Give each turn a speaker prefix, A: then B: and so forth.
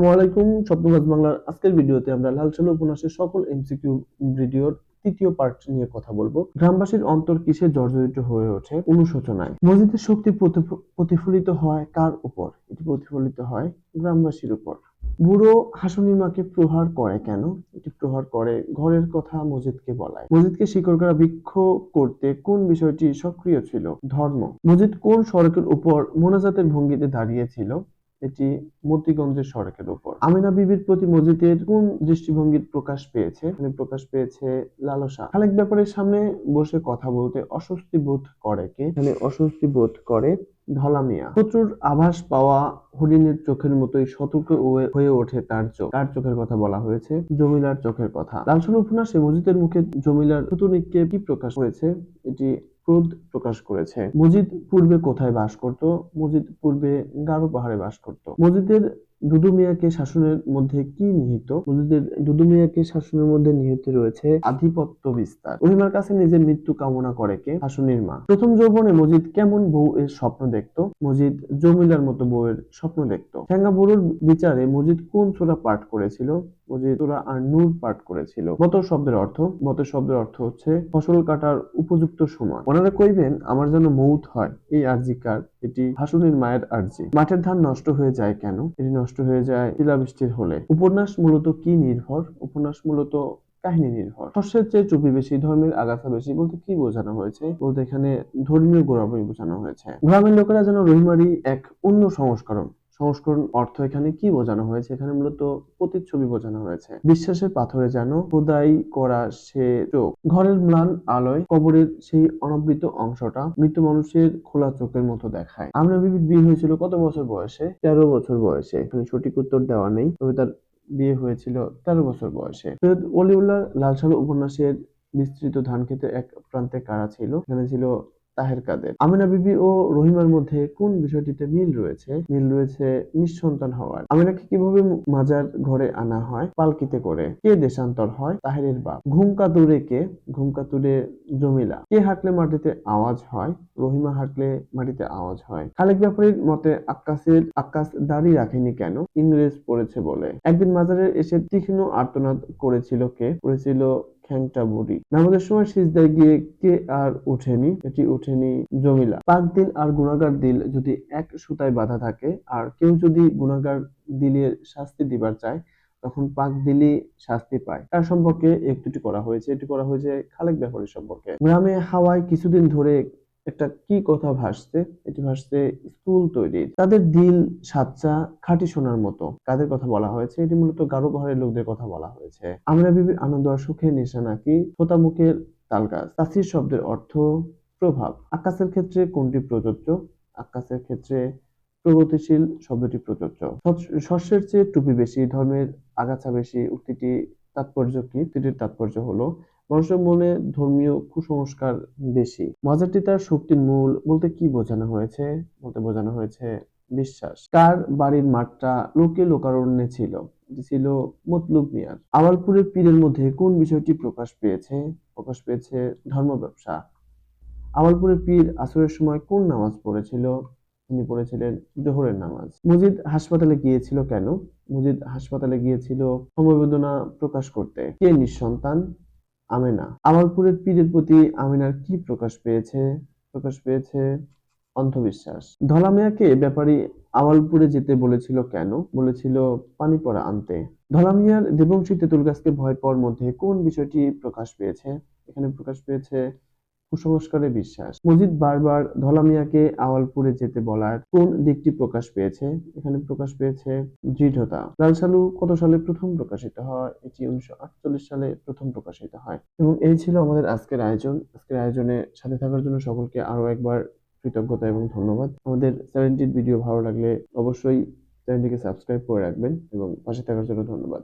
A: আসসালামু আলাইকুম স্বপ্নবাজ বাংলার আজকের ভিডিওতে আমরা লাল সালু উপন্যাসের সকল এমসিকিউ ভিডিওর তৃতীয় পার্ট নিয়ে কথা বলব। গ্রামবাসীর অন্তর কিসে জর্জরিত হয়ে ওঠে অনুশোচনায়? মসজিদের শক্তি প্রতিফ- প্রতিফলিত হয় কার উপর? এটি প্রতিফলিত হয় গ্রামবাসীর উপর। বুড়ো প্রহার করে কেন? এটি প্রহার করে ঘরের কথা মসজিদকে বলায়। মসজিদকে শিকড় করা বৃক্ষ করতে কোন বিষয়টি সক্রিয় ছিল? ধর্ম। মসজিদ কোন সড়কের উপর মোনাজাতের ভঙ্গিতে দাঁড়িয়েছিল এটি মতিগঞ্জের সড়কের উপর। আমিনা বিবির প্রতি মসজিদের কোন দৃষ্টিভঙ্গির প্রকাশ পেয়েছে এখানে প্রকাশ পেয়েছে লালসা। খালেক ব্যাপারের সামনে বসে কথা বলতে অস্বস্তি বোধ করে কে? এখানে অস্বস্তি বোধ করে ধলা মিয়া। শত্রুর আভাস পাওয়া হরিণের চোখের মতোই সতর্ক হয়ে- ওঠে তার চোখ। কার চোখের কথা বলা হয়েছে, জমিলার চোখের কথা। লালসন উপন্যাসে মসজিদের মুখে জমিলার থুতুনিককে কি প্রকাশ হয়েছে। এটি ক্রোধ প্রকাশ করেছে। মজিদ পূর্বে কোথায় বাস করত? মজিদ পূর্বে গারো পাহাড়ে বাস করত। মজিদের দুদু মিয়াকে শাসনের মধ্যে কি নিহিত? মজিদের দুদু মিয়াকে শাসনের মধ্যে নিহিত রয়েছে আধিপত্য বিস্তার। রহিমার কাছে নিজের মৃত্যু কামনা করে কে? শাসনের মা। প্রথম যৌবনে মজিদ কেমন বউ এর স্বপ্ন দেখত? মজিদ জমিলার মতো বউয়ের স্বপ্ন দেখত। ঠেঙ্গা বুড়োর বিচারে মজিদ কোন সূরা পাঠ করেছিল? মজিদ সূরা আর নূর পাঠ করেছিল। বতর শব্দের অর্থ? বতর শব্দের অর্থ হচ্ছে, ফসল কাটার উপযুক্ত সময়। ওনারা কইবেন আমার যেন মৌত হয়, এই আরজিকার এটি হাসুনির মায়ের আর্জি। মাঠের ধান নষ্ট হয়ে যায় কেন? এটি নষ্ট হয়ে যায় শিলাবৃষ্টির হলে। উপন্যাস মূলত কি নির্ভর? উপন্যাস মূলত কাহিনী নির্ভর। শস্যের চেয়ে চুপি বেশি, ধর্মের আগাছা বেশি বলতে কি বোঝানো হয়েছে? বলতে এখানে ধর্মীয় গোড়াবই বোঝানো হয়েছে। গ্রামের লোকেরা যেন রহিমারি এক অন্য সংস্করণ সংস্করণ অর্থ এখানে কি বোঝানো হয়েছে? এখানে মূলত প্রতিচ্ছবি বোঝানো হয়েছে। বিশ্বাসের পাথরে যেন খোদাই করা সে চোখ। ঘরের ম্লান আলোয় কবরের সেই অনাবৃত অংশটা মৃত মানুষের খোলা চোখের মতো দেখায়। আমরা বিয়ে হয়েছিল কত বছর বয়সে? তেরো বছর বয়সে। এখানে সঠিক উত্তর দেওয়া নেই, তবে তার বিয়ে হয়েছিল তেরো বছর বয়সে। সৈয়দ অলিউল্লাহ লালসালু উপন্যাসের বিস্তৃত ধান খেতে এক প্রান্তে কারা ছিল? এখানে ছিল তাহের কাদের। আমিনা বিবি ও রহিমার মধ্যে কোন বিষয়টিতে মিল রয়েছে? মিল রয়েছে নিঃসন্তান হওয়ার। আমিনাকে কীভাবে মাজার ঘরে আনা হয়, পালকিতে করে? কে দেশান্তর হয়? তাহেরের বাপ। ঘুমকাতুরে কে ঘুমকাতুরে জমিলা। কে হাঁটলে মাটিতে আওয়াজ হয়? রহিমা হাঁটলে মাটিতে আওয়াজ হয়। খালেক ব্যাপারীর মতে আক্কাসের আক্কাস দাড়ি রাখেনি কেন? ইংরেজ পড়েছে বলে। একদিন মাজারে এসে তীক্ষ্ণ আর্তনাদ করেছিল কে? করেছিল খ্যাংটা বুড়ি। নামাজের সময় সিজদায় গিয়ে কে আর উঠেনি? এটি উঠেনি জমিলা। পাক দিল আর গুণাগার দিল যদি এক সুতায় বাঁধা থাকে, আর কেউ যদি গুণাগার দিলের শাস্তি দিবার চায়, তখন পাক দিলি শাস্তি পায়। তার সম্পর্কে একটুটি করা হয়েছে। এটি করা হয়েছে খালেক ব্যাপারের সম্পর্কে। গ্রামে হাওয়ায় কিছুদিন ধরে একটা কি কথা ভাসছে? এটি ভাসছে স্কুল তৈরির তাদের দিল সাচ্চা খাঁটি সোনার মতো। কাদের কথা বলা হয়েছে? এটি মূলত গারো পাহাড়ের লোকদের কথা বলা হয়েছে। আমরা বিবির আনন্দ আর সুখের নিশানা কি মুখের তালগাছ তাসির শব্দের অর্থ প্রভাব। আকাশের ক্ষেত্রে কোনটি প্রযোজ্য? আকাশের ক্ষেত্রে প্রগতিশীল শব্দটি প্রযোজ্য। শস্য- শস্যের চেয়ে টুপি বেশি, ধর্মের আগাছা বেশি, উক্তিটি তাৎপর্য কি? উক্তিটির তাৎপর্য হলো মানুষের মনে ধর্মীয় কুসংস্কার বেশি। মজারটি তার শক্তির মূল বলতে কি বোঝানো হয়েছে? বলতে বোঝানো হয়েছে বিশ্বাস। কার বাড়ির মাঠটা লোকে লোকারণ্যে ছিল? ছিল মতলুব মিয়ার। আওয়ালপুরের পীরের মধ্যে কোন বিষয়টি প্রকাশ পেয়েছে? প্রকাশ পেয়েছে ধর্ম ব্যবসা। আওয়ালপুরের পীর আসরের সময় কোন নামাজ পড়েছিল? তিনি পড়েছিলেন জোহরের নামাজ। মুজিদ হাসপাতালে গিয়েছিল কেন? মজিদ হাসপাতালে গিয়েছিল সমবেদনা প্রকাশ করতে। কে নিঃসন্তান? আমেনা। আমালপুরের পীরের প্রতি আমিনার কি প্রকাশ পেয়েছে? প্রকাশ পেয়েছে অন্ধবিশ্বাস। ধলা মিয়াকে ব্যাপারী আওয়ালপুরে যেতে বলেছিল কেন? বলেছিল পানি পড়া আনতে। ধলা মিয়ার দেবংশী তেঁতুল গাছকে ভয় পাওয়ার মধ্যে কোন বিষয়টি প্রকাশ পেয়েছে? এখানে প্রকাশ পেয়েছে কুসংস্কারে বিশ্বাস। মজিদ বারবার ধলা মিয়াকে আওয়ালপুরে যেতে বলার কোন দিকটি প্রকাশ পেয়েছে? এখানে প্রকাশ পেয়েছে দৃঢ়তা। লাল সালু কত সালে প্রথম প্রকাশিত হয়? এটি উনিশশো আটচল্লিশ সালে প্রথম প্রকাশিত হয়। এবং এই ছিল আমাদের আজকের আয়োজন। আজকের আয়োজনে সাথে থাকার জন্য সকলকে আরও একবার কৃতজ্ঞতা এবং ধন্যবাদ। আমাদের চ্যানেলটির ভিডিও ভালো লাগলে অবশ্যই চ্যানেলটিকে সাবস্ক্রাইব করে রাখবেন এবং পাশে থাকার জন্য ধন্যবাদ।